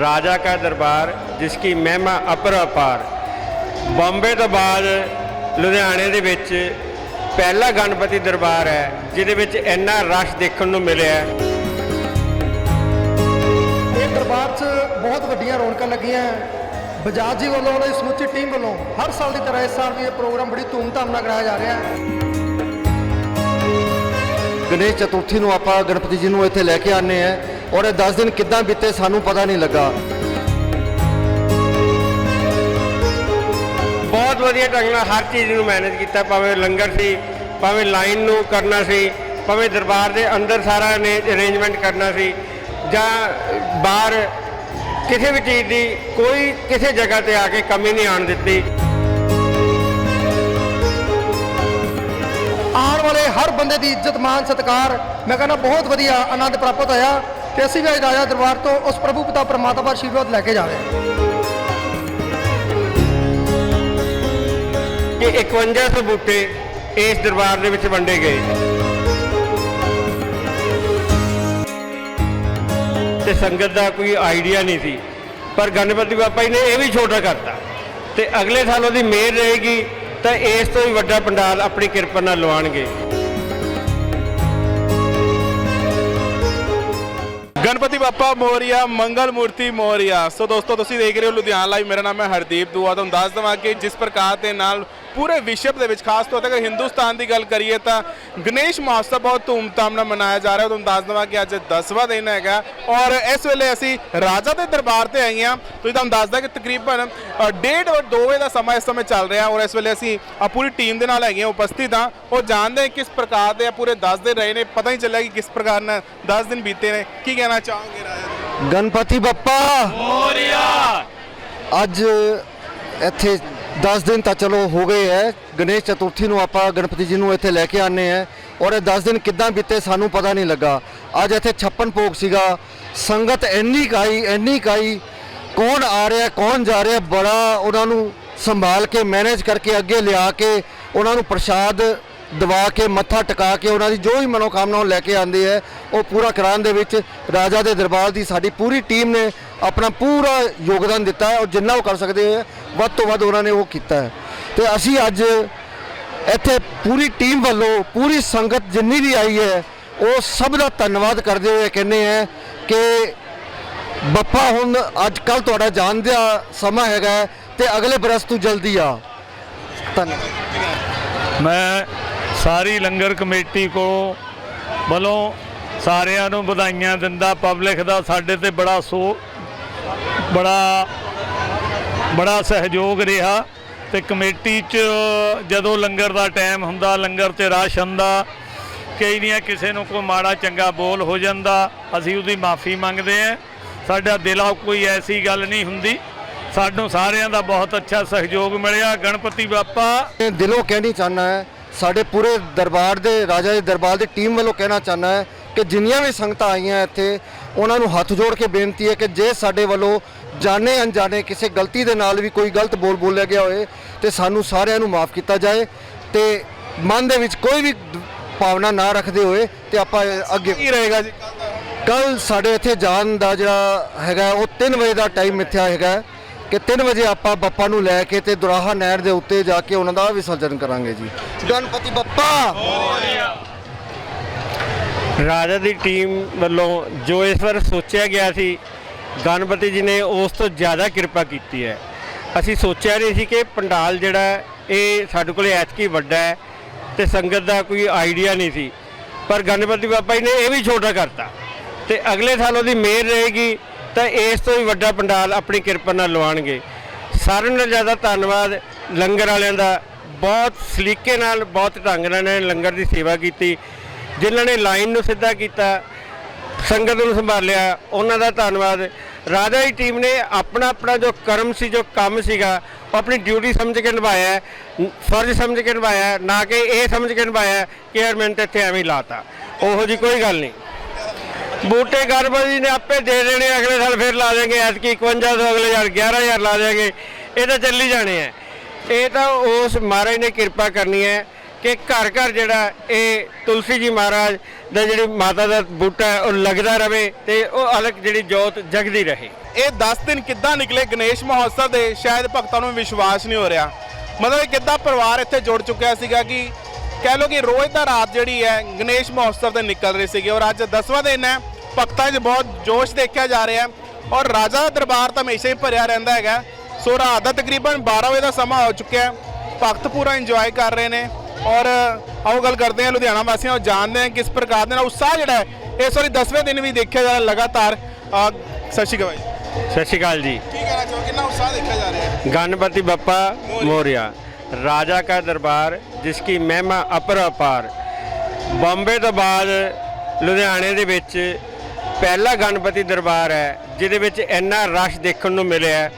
राजा का दरबार जिसकी महिमा अपरअपार ਬੰਬੇ ਤੋਂ ਬਾਅਦ ਲੁਧਿਆਣੇ ਦੇ ਵਿੱਚ ਪਹਿਲਾ ਗਣਪਤੀ ਦਰਬਾਰ ਹੈ ਜਿਹਦੇ ਵਿੱਚ ਇੰਨਾ ਰਸ਼ ਦੇਖਣ ਨੂੰ ਮਿਲਿਆ ਹੈ ਇਹ ਦਰਬਾਰ 'ਚ ਬਹੁਤ ਵੱਡੀਆਂ ਰੌਣਕਾਂ ਲੱਗੀਆਂ ਬਜਾਜ ਜੀ ਵੱਲੋਂ ਉਹਨਾਂ ਦੀ ਸਮੁੱਚੀ ਟੀਮ ਵੱਲੋਂ ਹਰ ਸਾਲ ਦੀ ਤਰ੍ਹਾਂ ਇਸ ਸਾਲ ਵੀ ਇਹ ਪ੍ਰੋਗਰਾਮ ਬੜੀ ਧੂਮਧਾਮ ਨਾਲ ਕਰਾਇਆ ਜਾ ਰਿਹਾ ਹੈ ਗਣੇਸ਼ ਚਤੁਰਥੀ ਨੂੰ ਆਪਾਂ ਗਣਪਤੀ ਜੀ ਨੂੰ ਇੱਥੇ ਲੈ ਕੇ ਆਨੇ ਆ ਔਰ ਇਹ 10 ਦਿਨ ਕਿੱਦਾਂ ਬੀਤੇ ਸਾਨੂੰ ਪਤਾ ਨਹੀਂ ਲੱਗਾ। ਬਹੁਤ ਵਧੀਆ ਢੰਗ ਨਾਲ ਹਰ ਚੀਜ਼ ਨੂੰ ਮੈਨੇਜ ਕੀਤਾ ਭਾਵੇਂ ਲੰਗਰ ਸੀ ਭਾਵੇਂ ਲਾਈਨ ਨੂੰ ਕਰਨਾ ਸੀ ਭਾਵੇਂ ਦਰਬਾਰ ਦੇ ਅੰਦਰ ਸਾਰਾ ਨੇ ਅਰੇਂਜਮੈਂਟ ਕਰਨਾ ਸੀ ਜਾਂ ਬਾਹਰ ਕਿਸੇ ਵੀ ਚੀਜ਼ ਦੀ ਕੋਈ ਕਿਸੇ ਜਗ੍ਹਾ ਤੇ ਆ ਕੇ ਕਮੀ ਨਹੀਂ ਆਣ ਦਿੱਤੀ। ਆਉਣ ਵਾਲੇ ਹਰ ਬੰਦੇ ਦੀ ਇੱਜ਼ਤ ਮਾਨ ਸਤਿਕਾਰ ਮੈਂ ਕਹਿੰਦਾ ਬਹੁਤ ਵਧੀਆ ਆਨੰਦ ਪ੍ਰਾਪਤ ਹੋਇਆ। ਤੇ ਅਸੀਂ ਵੀ ਅੱਜ ਰਾਜਾ ਦਰਬਾਰ ਤੋਂ ਉਸ ਪ੍ਰਭੂ ਪਿਤਾ ਪਰਮਾਤਮਾ ਦਾ ਆਸ਼ੀਰਵਾਦ ਲੈ ਕੇ ਜਾ ਰਹੇ ਹਾਂ। ਕਿ 5100 ਬੂਟੇ ਇਸ ਦਰਬਾਰ ਦੇ ਵਿੱਚ ਵੰਡੇ ਗਏ। ਤੇ ਸੰਗਤ ਦਾ ਕੋਈ ਆਈਡੀਆ ਨਹੀਂ ਸੀ। ਪਰ ਗਣਪਤੀ ਬਾਪਾ ਜੀ ਨੇ ਇਹ ਵੀ ਛੋਟਾ ਕਰਤਾ। ਤੇ ਅਗਲੇ ਸਾਲ ਉਹਦੀ ਮਿਹਰ ਰਹੇਗੀ, ਤਾਂ ਇਸ ਤੋਂ ਵੀ ਵੱਡਾ ਪੰਡਾਲ ਆਪਣੀ ਕਿਰਪਾ ਨਾਲ ਲਵਾਉਣਗੇ। ਗਣਪਤੀ ਬਾਪਾ ਮੋਰੀਆ, ਮੰਗਲ ਮੂਰਤੀ ਮੋਰੀਆ। ਸੋ ਦੋਸਤੋ, ਤੁਸੀਂ ਦੇਖ ਰਹੇ ਹੋ ਲੁਧਿਆਣਾ ਲਾਈਵ। ਮੇਰਾ ਨਾਮ ਹੈ ਹਰਦੀਪ ਦੂਆ। ਤੁਹਾਨੂੰ ਦੱਸ ਦਵਾਂ ਕਿ ਜਿਸ ਪ੍ਰਕਾਰ ਦੇ ਨਾਲ ਪੂਰੇ ਵਿਸ਼ਵ ਦੇ ਵਿੱਚ ਖਾਸ ਤੌਰ ਤੇ ਅਗਰ ਹਿੰਦੁਸਤਾਨ ਦੀ ਗੱਲ ਕਰੀਏ ਤਾਂ ਗਣੇਸ਼ ਮਹੋਤਸਵ ਬਹੁਤ ਧੂਮਧਾਮ ਨਾਲ ਮਨਾਇਆ ਜਾ ਰਿਹਾ। ਤੁਹਾਨੂੰ ਦੱਸ ਦਵਾਂ ਕਿ ਅੱਜ 10ਵਾਂ ਦਿਨ ਹੈਗਾ ਔਰ ਇਸ ਵੇਲੇ ਅਸੀਂ ਰਾਜਾ ਦੇ ਦਰਬਾਰ ਤੇ ਆਏ ਹਾਂ। ਤੁਸੀਂ ਤੁਹਾਨੂੰ ਦੱਸਦਾ ਕਿ ਤਕਰੀਬਨ ਅ, ਡੇਢ ਔਰ 2 ਵਜੇ ਦਾ ਸਮਾਂ ਇਸ ਸਮੇਂ ਚੱਲ ਰਿਹਾ ਔਰ ਇਸ ਵੇਲੇ ਅਸੀਂ ਆ ਪੂਰੀ ਟੀਮ ਦੇ ਨਾਲ ਹੈਗੇ ਹਾਂ ਉਪਸਥਿਤ ਹਾਂ। ਉਹ ਜਾਣਦੇ ਕਿਸ ਪ੍ਰਕਾਰ ਦੇ ਆ ਪੂਰੇ 10 ਦਿਨ ਰਹੇ ਨੇ ਪਤਾ ਹੀ ਚੱਲਿਆ ਕਿ ਕਿਸ ਪ੍ਰਕਾਰ ਨਾਲ 10 ਦਿਨ ਬੀਤੇ ਨੇ। ਕੀ ਕਹਿਣਾ ਚਾਹੋਗੇ ਰਾਜਾ ਜੀ? ਗਣਪਤੀ ਬੱਪਾ! ਮੋਰੀਆ! ਅੱਜ ਇੱਥੇ 10 ਦਿਨ ਤਾਂ ਚਲੋ ਹੋ ਗਏ ਹੈ ਗਣੇਸ਼ ਚਤੁਰਥੀ ਨੂੰ ਆਪਾਂ ਗਣਪਤੀ ਜੀ ਨੂੰ ਇੱਥੇ ਲੈ ਕੇ ਆਨੇ ਆ ਔਰ ਇਹ 10 ਦਿਨ ਕਿੱਦਾਂ ਬੀਤੇ ਸਾਨੂੰ ਪਤਾ ਨਹੀਂ ਲੱਗਾ। ਅੱਜ ਇੱਥੇ 56 ਭੋਗ ਸੀਗਾ। ਸੰਗਤ ਇੰਨੀ ਕਾਈ ਇੰਨੀ ਕਾਈ ਕੌਣ ਆ ਰਿਹਾ, ਕੌਣ ਜਾ ਰਿਹਾ, ਬੜਾ ਉਹਨਾਂ ਨੂੰ ਸੰਭਾਲ ਕੇ ਮੈਨੇਜ ਕਰਕੇ, ਅੱਗੇ ਲਿਆ ਕੇ, ਉਹਨਾਂ ਨੂੰ ਪ੍ਰਸ਼ਾਦ ਦਵਾ ਕੇ, ਮੱਥਾ ਟਿਕਾ ਕੇ, ਉਹਨਾਂ ਦੀ ਜੋ ਵੀ ਮਨੋਕਾਮਨਾ ਉਹ ਲੈ ਕੇ ਆਉਂਦੇ ਹੈ ਉਹ ਪੂਰਾ ਕਰਾਉਣ ਦੇ ਵਿੱਚ ਰਾਜਾ ਦੇ ਦਰਬਾਰ ਦੀ ਸਾਡੀ ਪੂਰੀ ਟੀਮ ਨੇ ਆਪਣਾ ਪੂਰਾ ਯੋਗਦਾਨ ਦਿੱਤਾ ਹੈ ਔਰ ਜਿੰਨਾ ਉਹ ਕਰ ਸਕਦੇ ਹੈ, ਵੱਧ ਤੋਂ ਵੱਧ ਉਹਨਾਂ ਨੇ ਉਹ ਕੀਤਾ ਹੈ। ਤੇ ਅਸੀਂ ਅੱਜ ਇੱਥੇ ਪੂਰੀ ਟੀਮ ਵੱਲੋਂ, ਪੂਰੀ ਸੰਗਤ ਜਿੰਨੀ ਵੀ ਆਈ ਹੈ, ਉਹ ਸਭ ਦਾ ਧੰਨਵਾਦ ਕਰਦੇ ਹੋਏ ਕਹਿੰਦੇ ਆ ਕਿ ਬੱਪਾ ਹੁਣ ਅੱਜ ਕੱਲ ਤੁਹਾਡਾ ਜਾਣ ਦਾ ਸਮਾਂ ਹੈਗਾ ਹੈ ਤੇ ਅਗਲੇ ਬਰਸ ਤੋਂ ਜਲਦੀ ਆ। ਧੰਨਵਾਦ। ਮੈਂ ਸਾਰੀ ਲੰਗਰ ਕਮੇਟੀ ਕੋ ਵੱਲੋਂ ਸਾਰਿਆਂ ਨੂੰ ਵਧਾਈਆਂ ਦਿੰਦਾ ਪਬਲਿਕ ਦਾ, ਸਾਡੇ ਤੇ ਬੜਾ ਸੋ ਬੜਾ ਬੜਾ ਸਹਿਯੋਗ ਰਿਹਾ ਤੇ ਕਮੇਟੀ 'ਚ ਜਦੋਂ ਲੰਗਰ ਦਾ ਟਾਈਮ ਹੁੰਦਾ, ਲੰਗਰ 'ਤੇ ਰਸ਼ ਹੁੰਦਾ, ਕਈ ਦੀਆਂ ਕਿਸੇ ਨੂੰ ਕੋਈ ਮਾੜਾ ਚੰਗਾ ਬੋਲ ਹੋ ਜਾਂਦਾ, ਅਸੀਂ ਉਹਦੀ ਮਾਫੀ ਮੰਗਦੇ ਆਂ ਸਾਡਾ ਦਿਲੋਂ ਕੋਈ ਐਸੀ ਗੱਲ ਨਹੀਂ ਹੁੰਦੀ। ਸਾਨੂੰ ਸਾਰਿਆਂ ਦਾ ਬਹੁਤ ਅੱਛਾ ਸਹਿਯੋਗ ਮਿਲਿਆ। ਗਣਪਤੀ ਬਾਪਾ। ਦਿਲੋਂ ਕਹਿਣੀ ਚਾਹਨਾ ਹੈ, ਸਾਡੇ ਪੂਰੇ ਦਰਬਾਰ ਦੇ, ਰਾਜਾ ਦੇ ਦਰਬਾਰ ਦੀ ਟੀਮ ਵੱਲੋਂ ਕਹਿਣਾ ਚਾਹਨਾ ਹੈ ਕਿ ਜਿੰਨੀਆਂ ਵੀ ਸੰਗਤਾਂ ਆਈਆਂ ਇੱਥੇ ਉਹਨਾਂ ਨੂੰ ਹੱਥ ਜੋੜ ਕੇ ਬੇਨਤੀ ਹੈ ਕਿ ਜੇ ਸਾਡੇ ਵੱਲੋਂ ਜਾਣੇ ਅਣਜਾਣੇ ਕਿਸੇ ਗਲਤੀ ਦੇ ਨਾਲ ਵੀ ਕੋਈ ਗਲਤ ਬੋਲ ਬੋਲਿਆ ਗਿਆ ਹੋਏ ਤੇ ਸਾਨੂੰ ਸਾਰਿਆਂ ਨੂੰ ਮਾਫ ਕੀਤਾ ਜਾਏ ਤੇ ਮਨ ਦੇ ਵਿੱਚ ਕੋਈ ਵੀ ਭਾਵਨਾ ਨਾ ਰੱਖਦੇ ਹੋਏ ਤੇ ਆਪਾਂ ਅੱਗੇ ਕੀ ਰਹੇਗਾ ਜੀ? ਕੱਲ ਸਾਡੇ ਇੱਥੇ ਜਾਣ ਦਾ ਜਿਹੜਾ ਹੈਗਾ ਉਹ 3 ਵਜੇ ਦਾ ਟਾਈਮ ਮਿੱਥਿਆ ਹੈਗਾ ਕਿ 3 ਵਜੇ ਆਪਾਂ ਬੱਪਾ ਨੂੰ ਲੈ ਕੇ ਤੇ ਦੁਰਾਹਾ ਨਹਿਰ ਦੇ ਉੱਤੇ ਜਾ ਕੇ ਉਹਨਾਂ ਦਾ ਵਿਸਰਜਨ ਕਰਾਂਗੇ ਜੀ। ਗਣਪਤੀ ਬੱਪਾ! ਰਾਜਾ ਦੀ ਟੀਮ ਵੱਲੋਂ ਜੋ ਇਸ ਵਾਰ ਸੋਚਿਆ ਗਿਆ ਸੀ, ਗਣਪਤੀ ਜੀ ਨੇ ਉਸ ਤੋਂ ਜ਼ਿਆਦਾ ਕਿਰਪਾ ਕੀਤੀ ਹੈ। ਅਸੀਂ ਸੋਚਿਆ ਨਹੀਂ ਸੀ ਕਿ ਪੰਡਾਲ ਜਿਹੜਾ ਇਹ ਸਾਡੇ ਕੋਲੇ ਐਤਕੀ ਵੱਡਾ ਹੈ ਤੇ ਸੰਗਤ ਦਾ ਕੋਈ ਆਈਡੀਆ ਨਹੀਂ ਸੀ। ਪਰ ਗਣਪਤੀ ਬਾਪਾ ਜੀ ਨੇ ਇਹ ਵੀ ਛੋਟਾ ਕਰਤਾ ਤੇ ਅਗਲੇ ਸਾਲ ਉਹਦੀ ਮਿਹਰ ਰਹੇਗੀ ਤਾਂ ਇਸ ਤੋਂ ਵੀ ਵੱਡਾ ਪੰਡਾਲ ਆਪਣੀ ਕਿਰਪਾ ਨਾਲ ਲਵਾਉਣਗੇ। ਸਾਰਿਆਂ ਨਾਲੋਂ ਜ਼ਿਆਦਾ ਧੰਨਵਾਦ। ਲੰਗਰ ਵਾਲਿਆਂ ਦਾ ਬਹੁਤ ਸਲੀਕੇ ਨਾਲ, ਬਹੁਤ ਢੰਗ ਨਾਲ ਇਹਨਾਂ ਨੇ ਲੰਗਰ ਦੀ ਸੇਵਾ ਕੀਤੀ। ਜਿਨ੍ਹਾਂ ਨੇ ਲਾਈਨ ਨੂੰ ਸਿੱਧਾ ਕੀਤਾ, ਸੰਗਤ ਨੂੰ ਸੰਭਾਲਿਆ ਉਹਨਾਂ ਦਾ ਧੰਨਵਾਦ। ਰਾਜਾ ਦੀ ਟੀਮ ਨੇ ਆਪਣਾ ਆਪਣਾ ਜੋ ਕਰਮ ਸੀ, ਜੋ ਕੰਮ ਸੀਗਾ, ਉਹ ਆਪਣੀ ਡਿਊਟੀ ਸਮਝ ਕੇ ਨਿਭਾਇਆ, ਫਰਜ਼ ਸਮਝ ਕੇ ਨਿਭਾਇਆ, ਨਾ ਕਿ ਇਹ ਸਮਝ ਕੇ ਨਿਭਾਇਆ ਕਿ ਯਾਰ ਮੈਨੂੰ ਤਾਂ ਇੱਥੇ ਐਵੇਂ ਹੀ ਲਾਤਾ। ਉਹੋ ਜੀ ਕੋਈ ਗੱਲ ਨਹੀਂ। ਬੂਟੇ ਗਰਭਵਤੀ ਨੇ ਆਪੇ ਦੇ ਦੇਣੇ, ਅਗਲੇ ਸਾਲ ਫਿਰ ਲਾ ਦੇਣਗੇ, ਐਤਕੀ 5100 ਅਗਲੇ ਸਾਲ 11000 ਲਾ ਦੇਣਗੇ, ਇਹ ਤਾਂ ਚੱਲੀ ਜਾਣੇ ਆ। ਇਹ ਤਾਂ ਉਸ ਮਹਾਰਾਜ ਨੇ ਕਿਰਪਾ ਕਰਨੀ ਹੈ। ਕਿ ਘਰ ਘਰ ਜਿਹੜਾ ਇਹ ਤੁਲਸੀ ਜੀ ਮਹਾਰਾਜ ਦਾ ਜਿਹੜੀ ਮਾਤਾ ਦਾ ਬੂਟਾ ਹੈ, ਉਹ ਲੱਗਦਾ ਰਵੇ ਤੇ ਉਹ ਅਲੱਗ ਜਿਹੜੀ ਜੋਤ ਜਗਦੀ ਰਹੇ। ਇਹ 10 ਦਿਨ ਕਿੱਦਾਂ ਨਿਕਲੇ ਗਣੇਸ਼ ਮਹੋਤਸਵ ਦੇ? ਸ਼ਾਇਦ ਭਗਤਾਂ ਨੂੰ ਵਿਸ਼ਵਾਸ ਨਹੀਂ ਹੋ ਰਿਹਾ। ਮਤਲਬ ਇਹ ਕਿੱਦਾਂ ਪਰਿਵਾਰ ਇੱਥੇ ਜੁੜ ਚੁੱਕਿਆ ਸੀਗਾ ਕਿ ਕਹਿ ਲੋ ਕਿ ਰੋਜ਼ ਦਾ ਰਾਤ ਜਿਹੜੀ ਹੈ, ਗਣੇਸ਼ ਮਹੋਤਸਵ ਤੇ ਨਿਕਲ ਰਹੀ ਸੀਗੀ ਔਰ ਅੱਜ 10ਵਾਂ ਦਿਨ ਹੈ। ਭਗਤਾਂ 'ਚ ਬਹੁਤ ਜੋਸ਼ ਦੇਖਿਆ ਜਾ ਰਿਹਾ ਔਰ ਰਾਜਾ ਦਾ ਦਰਬਾਰ ਤਾਂ ਹਮੇਸ਼ਾ ਹੀ ਭਰਿਆ ਰਹਿੰਦਾ ਹੈਗਾ। ਸੋ ਰਾਤ ਦਾ ਤਕਰੀਬਨ 12 ਵਜੇ ਦਾ ਸਮਾਂ ਹੋ ਚੁੱਕਿਆ ਹੈ। ਭਗਤ ਪੂਰਾ ਇੰਜੋਏ ਕਰ ਰਹੇ ਨੇ। ਔਰ ਆਓ ਗੱਲ ਕਰਦੇ ਹਾਂ ਲੁਧਿਆਣਾ ਵਾਸੀਆਂ ਨੂੰ ਜਾਣਦੇ ਹਾਂ ਕਿਸ ਪ੍ਰਕਾਰ ਦੇ ਨਾਲ ਉਤਸ਼ਾਹ ਜਿਹੜਾ ਹੈ ਇਸ ਵਾਰੀ 10ਵੇਂ ਦਿਨ ਵੀ ਦੇਖਿਆ ਜਾ ਰਿਹਾ ਲਗਾਤਾਰ ਅ, ਸਤਿ ਸ਼੍ਰੀ ਅਕਾਲ ਜੀ ਸਤਿ ਸ਼੍ਰੀ ਅਕਾਲ ਜੀ ਕੀ ਕਹਿਣਾ ਚਾਹੋ ਕਿੰਨਾ ਉਤਸ਼ਾਹ ਦੇਖਿਆ ਜਾ ਰਿਹਾ ਹੈ गणपति बप्पा मौर्य राजा का दरबार जिसकी महिमा ਅਪਰ ਅਪਾਰ ਬੰਬੇ ਤੋਂ ਬਾਅਦ ਲੁਧਿਆਣੇ ਦੇ ਵਿੱਚ ਪਹਿਲਾ ਗਣਪਤੀ ਦਰਬਾਰ ਹੈ ਜਿਹਦੇ ਵਿੱਚ ਇੰਨਾ ਰਸ਼ ਦੇਖਣ ਨੂੰ ਮਿਲਿਆ ਹੈ।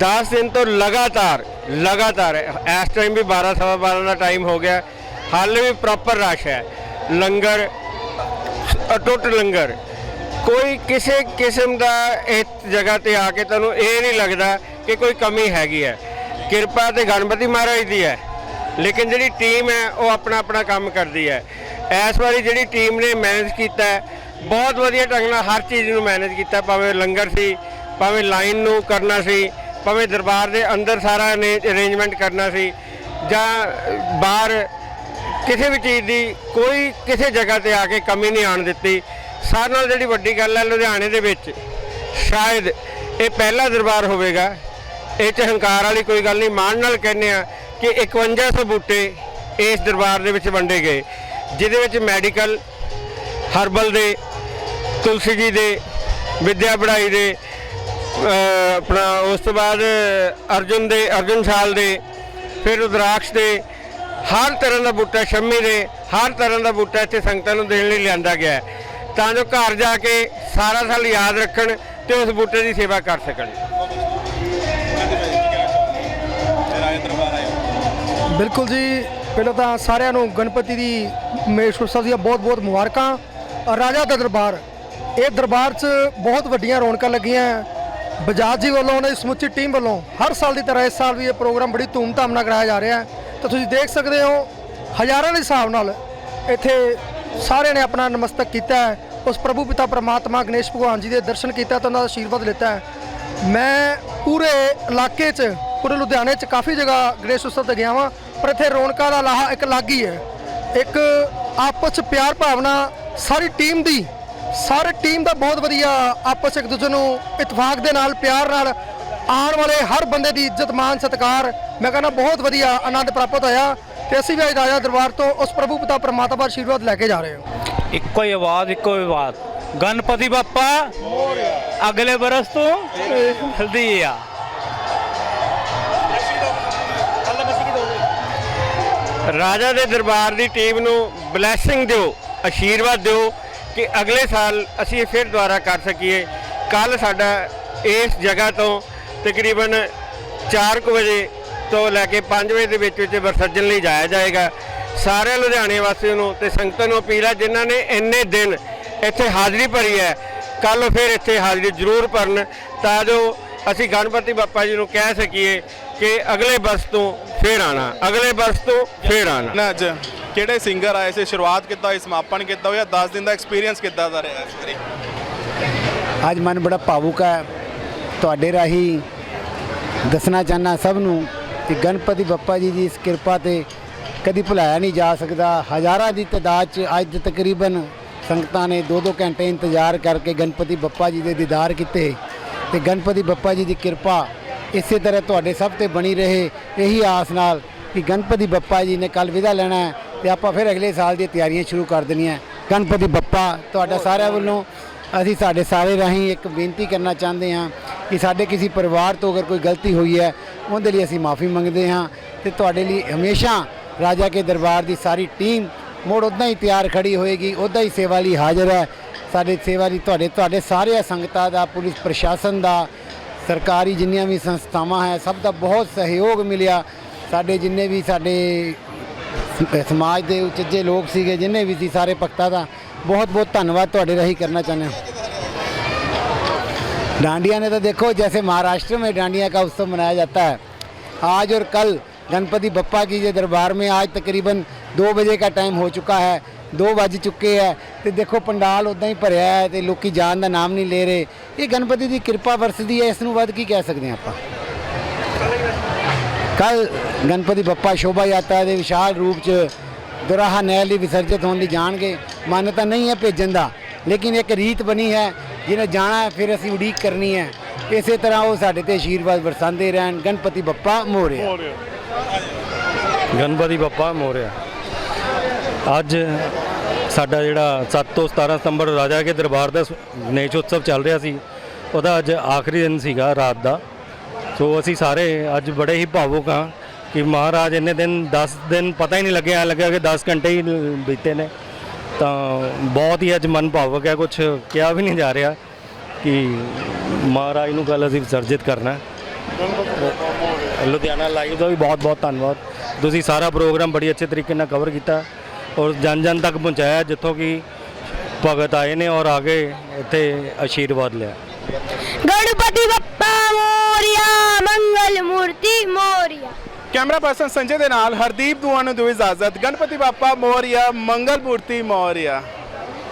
10 ਦਿਨ ਤੋਂ ਲਗਾਤਾਰ ਲਗਾਤਾਰ ਇਸ ਟਾਈਮ ਵੀ 12 ਸਵਾ 12 ਦਾ ਟਾਈਮ ਹੋ ਗਿਆ। ਹਾਲੇ ਵੀ ਪ੍ਰੋਪਰ ਰਸ਼ ਹੈ। ਲੰਗਰ, ਅਟੁੱਟ ਲੰਗਰ। ਕੋਈ ਕਿਸੇ ਕਿਸਮ ਦਾ ਇਸ ਜਗ੍ਹਾ ਤੇ ਆ ਕੇ ਤੁਹਾਨੂੰ ਇਹ ਨਹੀਂ ਲੱਗਦਾ ਕਿ ਕੋਈ ਕਮੀ ਹੈਗੀ ਹੈ। ਕਿਰਪਾ ਤੇ ਗਣਪਤੀ ਮਹਾਰਾਜ ਦੀ ਹੈ। ਲੇਕਿਨ ਜਿਹੜੀ ਟੀਮ ਹੈ, ਉਹ ਆਪਣਾ ਆਪਣਾ ਕੰਮ ਕਰਦੀ ਹੈ। ਇਸ ਵਾਰੀ ਜਿਹੜੀ ਟੀਮ ਨੇ ਮੈਨੇਜ ਕੀਤਾ ਬਹੁਤ ਵਧੀਆ ਢੰਗ ਨਾਲ ਹਰ ਚੀਜ਼ ਨੂੰ ਮੈਨੇਜ ਕੀਤਾ। ਭਾਵੇਂ ਲੰਗਰ ਸੀ, ਭਾਵੇਂ ਲਾਈਨ ਨੂੰ ਕਰਨਾ ਸੀ ਭਾਵੇਂ ਦਰਬਾਰ ਦੇ ਅੰਦਰ ਸਾਰਾ ਨੇ ਅਰੇਂਜਮੈਂਟ ਕਰਨਾ ਸੀ ਜਾਂ ਬਾਹਰ ਕਿਸੇ ਵੀ ਚੀਜ਼ ਦੀ ਕੋਈ ਕਿਸੇ ਜਗ੍ਹਾ ਤੇ ਆ ਕੇ ਕਮੀ ਨਹੀਂ ਆਣ ਦਿੱਤੀ। ਸਾਰਿਆਂ ਨਾਲ ਜਿਹੜੀ ਵੱਡੀ ਗੱਲ ਹੈ, ਲੁਧਿਆਣੇ ਦੇ ਵਿੱਚ ਸ਼ਾਇਦ ਇਹ ਪਹਿਲਾ ਦਰਬਾਰ ਹੋਵੇਗਾ। ਇਹ 'ਚ ਹੰਕਾਰ ਵਾਲੀ ਕੋਈ ਗੱਲ ਨਹੀਂ। ਮਾਣ ਨਾਲ ਕਹਿੰਦੇ ਆ ਕਿ 5100 ਬੂਟੇ ਇਸ ਦਰਬਾਰ ਦੇ ਵਿੱਚ ਵੰਡੇ ਗਏ, ਜਿਹਦੇ ਵਿੱਚ ਮੈਡੀਕਲ, ਹਰਬਲ ਦੇ, ਤੁਲਸੀ ਜੀ ਦੇ, ਵਿਦਿਆ ਪੜ੍ਹਾਈ ਦੇ ਆਪਣਾ ਉਸ ਤੋਂ ਬਾਅਦ ਅਰਜੁਨ ਦੇ, ਅਰਜੁਨ ਸਾਲ ਦੇ, ਫਿਰ ਰੁਦਰਾਕਸ਼ ਦੇ, ਹਰ ਤਰ੍ਹਾਂ ਦਾ ਬੂਟਾ ਸ਼ੰਮੀ ਦੇ, ਹਰ ਤਰ੍ਹਾਂ ਦਾ ਬੂਟਾ ਇੱਥੇ ਸੰਗਤਾਂ ਨੂੰ ਦੇਣ ਲਈ ਲਿਆਂਦਾ ਗਿਆ ਹੈ। ਤਾਂ ਜੋ ਘਰ ਜਾ ਕੇ ਸਾਰਾ ਸਾਲ ਯਾਦ ਰੱਖਣ ਤੇ ਉਸ ਬੂਟੇ ਦੀ ਸੇਵਾ ਕਰ ਸਕਣ। ਬਿਲਕੁਲ ਜੀ। ਪਹਿਲਾਂ ਤਾਂ ਸਾਰਿਆਂ ਨੂੰ ਗਣਪਤੀ ਦੀ ਮੇਸ਼ ਦੀਆਂ ਬਹੁਤ-ਬਹੁਤ ਮੁਬਾਰਕਾਂ। ਰਾਜਾ ਦਾ ਦਰਬਾਰ, ਇਹ ਦਰਬਾਰ 'ਚ ਬਹੁਤ ਵੱਡੀਆਂ ਰੌਣਕਾਂ ਲੱਗੀਆਂ। ਬਜਾਜ ਜੀ ਵੱਲੋਂ ਉਹਨਾਂ ਦੀ ਸਮੁੱਚੀ ਟੀਮ ਵੱਲੋਂ ਹਰ ਸਾਲ ਦੀ ਤਰ੍ਹਾਂ ਇਸ ਸਾਲ ਵੀ ਇਹ ਪ੍ਰੋਗਰਾਮ ਬੜੀ ਧੂਮਧਾਮ ਨਾਲ ਕਰਾਇਆ ਜਾ ਰਿਹਾ ਹੈ। ਤਾਂ ਤੁਸੀਂ ਦੇਖ ਸਕਦੇ ਹੋ, ਹਜ਼ਾਰਾਂ ਦੇ ਹਿਸਾਬ ਨਾਲ ਇੱਥੇ ਸਾਰਿਆਂ ਨੇ ਆਪਣਾ ਨਮਸਤਕ ਕੀਤਾ ਹੈ। ਉਸ ਪ੍ਰਭੂ ਪਿਤਾ ਪਰਮਾਤਮਾ ਗਣੇਸ਼ ਭਗਵਾਨ ਜੀ ਦੇ ਦਰਸ਼ਨ ਕੀਤਾ ਤਾਂ ਉਹਨਾਂ ਦਾ ਆਸ਼ੀਰਵਾਦ ਲਿੱਤਾ ਹੈ। ਮੈਂ ਪੂਰੇ ਇਲਾਕੇ 'ਚ, ਪੂਰੇ ਲੁਧਿਆਣੇ 'ਚ ਕਾਫੀ ਜਗ੍ਹਾ ਗਣੇਸ਼ ਉਤਸਵ ਤੇ ਗਿਆ ਵਾਂ, ਪਰ ਇੱਥੇ ਰੌਣਕਾਂ ਦਾ ਲਾਹਾ ਇੱਕ ਅਲੱਗ ਹੀ ਹੈ। ਇੱਕ ਆਪਸ 'ਚ ਪਿਆਰ ਭਾਵਨਾ ਸਾਰੀ ਟੀਮ ਦੀ ਸਾਰੇ ਟੀਮ ਦਾ ਬਹੁਤ ਵਧੀਆ ਆਪਸ ਇੱਕ ਦੂਜੇ ਨੂੰ ਇਤਫਾਕ ਦੇ ਨਾਲ, ਪਿਆਰ ਨਾਲ ਆਉਣ ਵਾਲੇ ਹਰ ਬੰਦੇ ਦੀ ਇੱਜ਼ਤ ਮਾਨ ਸਤਿਕਾਰ ਮੈਂ ਕਹਿੰਦਾ ਬਹੁਤ ਵਧੀਆ ਆਨੰਦ ਪ੍ਰਾਪਤ ਹੋਇਆ ਤੇ ਅਸੀਂ ਵੀ ਅੱਜ ਰਾਜਾ ਦਰਬਾਰ ਤੋਂ ਉਸ ਪ੍ਰਭੂ ਪਿਤਾ ਪਰਮਾਤਮਾ ਦਾ ਆਸ਼ੀਰਵਾਦ ਲੈ ਕੇ ਜਾ ਰਹੇ ਹਾਂ। ਇੱਕੋ ਹੀ ਆਵਾਜ਼, ਇੱਕੋ ਹੀ ਆਵਾਜ਼ ਗਣਪਤੀ ਬਾਪਾ, ਅਗਲੇ ਬਰਸ ਤੋਂ ਹਲਦੀ ਆ ਰਾਜਾ ਦੇ ਦਰਬਾਰ ਦੀ ਟੀਮ ਨੂੰ ਬਲੇਸਿੰਗ ਦਿਓ, ਆਸ਼ੀਰਵਾਦ ਦਿਓ। ਕਿ ਅਗਲੇ ਸਾਲ ਅਸੀਂ ਫਿਰ ਦੁਬਾਰਾ ਕਰ ਸਕੀਏ। ਕੱਲ ਸਾਡਾ ਇਸ ਜਗ੍ਹਾ ਤੋਂ ਤਕਰੀਬਨ 4 ਕੁ ਵਜੇ ਤੋਂ ਲੈ ਕੇ 5 ਵਜੇ ਦੇ ਵਿੱਚ ਵਿੱਚ ਵਿਸਰਜਨ ਲਈ ਜਾਇਆ ਜਾਏਗਾ। ਸਾਰੇ ਲੁਧਿਆਣੇ ਵਾਸੀਆਂ ਨੂੰ ਤੇ ਸੰਗਤਾਂ ਨੂੰ ਅਪੀਲ ਹੈ ਜਿਨ੍ਹਾਂ ਨੇ ਇੰਨੇ ਦਿਨ ਇੱਥੇ ਹਾਜ਼ਰੀ ਭਰੀ ਹੈ ਕੱਲ ਫਿਰ ਇੱਥੇ ਹਾਜ਼ਰੀ ਜ਼ਰੂਰ ਭਰਨ, ਤਾਂ ਜੋ ਅਸੀਂ ਗਣਪਤੀ ਬਾਪਾ ਜੀ ਨੂੰ ਕਹਿ ਸਕੀਏ ਕਿ ਅਗਲੇ ਬਰਸ ਤੋਂ ਫੇਰ ਆਣਾ ਅਗਲੇ ਬਰਸ ਤੋਂ ਫੇਰ ਆਣਾ ਨਾ ਅੱਜ ਕਿਹੜੇ ਸਿੰਗਰ ਆਏ ਸੀ? ਸ਼ੁਰੂਆਤ ਕਿੱਦਾਂ ਹੋਈ? ਸਮਾਪਨ ਕਿੱਦਾਂ ਹੋਇਆ? 10 ਦਿਨ ਦਾ ਐਕਸਪੀਰੀਅੰਸ ਕਿੱਦਾਂ ਦਾ ਰਿਹਾ? ਇਸ ਵਾਰੀ ਅੱਜ ਮਨ ਬੜਾ ਭਾਵੁਕ ਹੈ। ਤੁਹਾਡੇ ਰਾਹੀਂ ਦੱਸਣਾ ਚਾਹਨਾ ਸਭ ਨੂੰ ਕਿ ਗਣਪਤੀ ਬੱਪਾ ਜੀ ਦੀ ਇਸ ਕਿਰਪਾ ਤੇ ਕਦੀ ਭੁਲਾਇਆ ਨਹੀਂ ਜਾ ਸਕਦਾ। ਹਜ਼ਾਰਾਂ ਦੀ ਤਾਦਾਦ 'ਚ ਅੱਜ ਤਕਰੀਬਨ ਸੰਗਤਾਂ ਨੇ 2-2 ਘੰਟੇ ਇੰਤਜ਼ਾਰ ਕਰਕੇ ਗਣਪਤੀ ਬੱਪਾ ਜੀ ਦੇ ਦੀਦਾਰ ਕੀਤੇ। ਤੇ ਗਣਪਤੀ ਬੱਪਾ ਜੀ ਦੀ ਕਿਰਪਾ ਇਸੇ ਤਰ੍ਹਾਂ ਤੁਹਾਡੇ ਸਭ ਤੇ ਬਣੀ ਰਹੇ। ਇਹੀ ਆਸ ਨਾਲ ਕਿ ਗਣਪਤੀ ਬੱਪਾ ਜੀ ਨੇ ਕੱਲ ਵਿਦਾ ਲੈਣਾ ਹੈ। ਤੇ ਆਪਾਂ ਫਿਰ ਅਗਲੇ ਸਾਲ ਦੀਆਂ ਤਿਆਰੀਆਂ ਸ਼ੁਰੂ ਕਰ ਦੇਣੀਆਂ। ਗਣਪਤੀ ਬੱਪਾ ਤੁਹਾਡਾ ਸਾਰਿਆਂ ਵੱਲੋਂ ਅਸੀਂ ਸਾਡੇ ਸਾਰੇ ਰਾਹੀਂ ਇੱਕ ਬੇਨਤੀ ਕਰਨਾ ਚਾਹੁੰਦੇ ਹਾਂ ਕਿ ਸਾਡੇ ਕਿਸੇ ਪਰਿਵਾਰ ਤੋਂ ਅਗਰ ਕੋਈ ਗਲਤੀ ਹੋਈ ਹੈ, ਉਹਦੇ ਲਈ ਅਸੀਂ ਮਾਫੀ ਮੰਗਦੇ ਹਾਂ ਤੇ ਤੁਹਾਡੇ ਲਈ ਹਮੇਸ਼ਾ ਰਾਜਾ ਕੇ ਦਰਬਾਰ ਦੀ ਸਾਰੀ ਟੀਮ ਮੋੜ ਉਦਾਂ ਹੀ ਤਿਆਰ ਖੜੀ ਹੋਏਗੀ ਉਦਾਂ ਹੀ ਸੇਵਾ ਲਈ ਹਾਜ਼ਰ ਹੈ। ਸਾਡੇ ਸੇਵਾ ਲਈ ਤੁਹਾਡੇ ਤੁਹਾਡੇ ਸਾਰੇ ਸੰਗਤਾਂ ਦਾ, ਪੁਲਿਸ ਪ੍ਰਸ਼ਾਸਨ ਦਾ, ਸਰਕਾਰੀ ਜਿੰਨੀਆਂ ਵੀ ਸੰਸਥਾਵਾਂ ਹੈ, ਸਭ ਦਾ ਬਹੁਤ ਸਹਿਯੋਗ ਮਿਲਿਆ। ਸਾਡੇ ਜਿੰਨੇ ਵੀ ਸਾਡੇ ਸਮਾਜ ਦੇ ਉਚੱਜੇ ਲੋਕ ਸੀਗੇ ਜਿੰਨੇ ਵੀ ਸੀ ਸਾਰੇ ਭਗਤਾਂ ਦਾ बहुत बहुत धन्यवाद ਤੁਹਾਡੇ ਰਾਹੀਂ करना चाहते हैं डांडिया ने तो देखो जैसे महाराष्ट्र में डांडिया का उत्सव मनाया जाता है आज और कल गणपति बप्पा की जो दरबार में आज तकरीबन दो बजे का टाइम हो चुका है 2 ਵੱਜ ਚੁੱਕੇ ਹੈ ਤੇ ਦੇਖੋ ਪੰਡਾਲ ਉਦਾਂ ਹੀ ਭਰਿਆ ਹੈ ਤੇ ਲੋਕੀ ਜਾਣ ਦਾ ਨਾਮ ਨਹੀਂ ਲੈ ਰਹੇ ਇਹ ਗਣਪਤੀ ਦੀ ਕਿਰਪਾ ਵਰਸਦੀ ਹੈ ਇਸ ਨੂੰ ਵੱਧ ਕੀ ਕਹਿ ਸਕਦੇ ਹਾਂ ਆਪਾਂ ਕੱਲ ਗਣਪਤੀ ਬੱਪਾ ਸ਼ੋਭਾ ਯਾਤਰਾ ਦੇ ਵਿਸ਼ਾਲ ਰੂਪ ਚ ਦੁਰਾਹਾ ਨਹਿਰ ਲਈ ਵਿਸਰਜਿਤ ਹੋਣ ਲਈ ਜਾਣਗੇ। ਮਾਨਤਾ ਨਹੀਂ ਹੈ ਭੇਜਣ ਦਾ ਲੇਕਿਨ ਇੱਕ ਰੀਤ ਬਣੀ ਹੈ ਜਿਹਨੇ ਜਾਣਾ ਹੈ, ਫਿਰ ਅਸੀਂ ਉਡੀਕ ਕਰਨੀ ਹੈ। ਇਸੇ ਤਰ੍ਹਾਂ ਉਹ ਸਾਡੇ ਤੇ ਆਸ਼ੀਰਵਾਦ ਵਰਸਾਉਂਦੇ ਰਹਿਣ। ਗਣਪਤੀ ਬੱਪਾ ਮੋਰਿਆ। ਗਣਪਤੀ ਬੱਪਾ ਮੋਰਿਆ। ਅੱਜ ਸਾਡਾ ਜਿਹੜਾ 7 ਤੋਂ 17 ਸਤੰਬਰ ਰਾਜਾ ਕੇ ਦਰਬਾਰ ਦਾ ਗਣੇਸ਼ ਉਤਸਵ ਚੱਲ ਰਿਹਾ ਸੀ ਉਹਦਾ ਅੱਜ ਆਖਰੀ ਦਿਨ ਸੀਗਾ ਰਾਤ ਦਾ। ਸੋ ਅਸੀਂ ਸਾਰੇ ਅੱਜ ਬੜੇ ਹੀ ਭਾਵੁਕ ਹਾਂ ਕਿ ਮਹਾਰਾਜ ਇੰਨੇ ਦਿਨ 10 ਦਿਨ ਪਤਾ ਹੀ ਨਹੀਂ ਲੱਗਿਆ ਲੱਗਿਆ ਕਿ 10 ਘੰਟੇ ਹੀ ਬੀਤੇ ਨੇ। ਤਾਂ ਬਹੁਤ ਹੀ ਅੱਜ ਮਨ ਭਾਵੁਕ ਹੈ ਕੁਝ ਕਿਹਾ ਵੀ ਨਹੀਂ ਜਾ ਰਿਹਾ ਕਿ ਮਹਾਰਾਜ ਨੂੰ ਕੱਲ ਅਸੀਂ ਵਿਸਰਜਿਤ ਕਰਨਾ ਲੁਧਿਆਣਾ ਲਾਈਵ ਦਾ ਵੀ ਬਹੁਤ ਬਹੁਤ ਧੰਨਵਾਦ। ਤੁਸੀਂ ਸਾਰਾ ਪ੍ਰੋਗਰਾਮ ਬੜੀ ਅੱਛੇ ਤਰੀਕੇ ਨਾਲ ਕਵਰ ਕੀਤਾ ਔਰ ਜਨ ਜਨ ਤੱਕ ਪਹੁੰਚਾਇਆ ਜਿੱਥੋਂ ਕਿ ਭਗਤ ਆਏ ਨੇ ਔਰ ਆਗੇ ਇੱਥੇ ਆਸ਼ੀਰਵਾਦ ਲਿਆ। ਗਣਪਤੀ ਮੰਗਲ ਮੂਰਤੀ ਮੋਰੀਆ। ਕੈਮਰਾ ਪਰਸਨ ਸੰਜੇ ਦੇ ਨਾਲ ਹਰਦੀਪ ਦੁਆ ਨੂੰ ਦਿਓ ਇਜਾਜ਼ਤ। ਗਣਪਤੀ ਬਾਪਾ ਮੋਰੀਆ, ਮੰਗਲ ਮੂਰਤੀ ਮੋਰੀਆ।